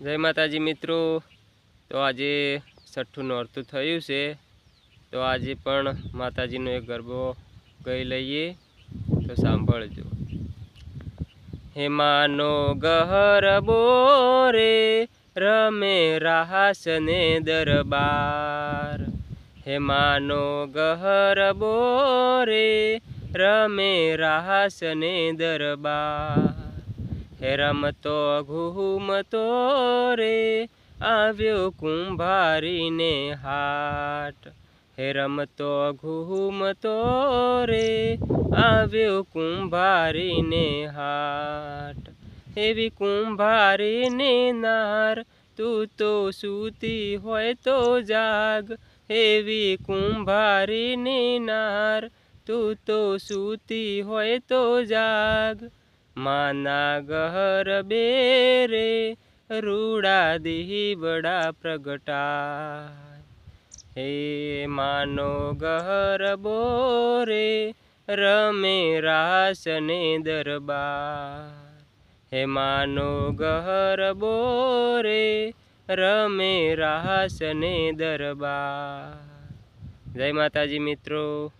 જય માતાજી મિત્રો. તો આજે છઠ્ઠું નોરતું થયું છે. તો આજે પણ માતાજીનો એક ગરબો ગઈ લઈએ. તો સાંભળજો. હેમાનો ગહરબો રે રમે રાહસને દરબાર. હેમાનો ગહરબો રે રમે રાહસને દરબાર. હે રમતો ઘૂમતો રે, આવ્યો કુંભારીને હાટ. હે રમતો ઘૂમતો રે, આવ્યો કુંભારીને હાટ. એવી કુંભારીને નાર, તું તો સૂતી હોય તો જાગ. એવી કુંભારીની નાર, તું તો સૂતી હોય તો જાગ. માના ગહર બેરે રૂડા દીવડા પ્રગટા હે માનો ગહર બોરે, રમે રાસને દરબાર. હે માનો ગહર બોરે, રમે રાસને દરબાર. જય માતાજી મિત્રો.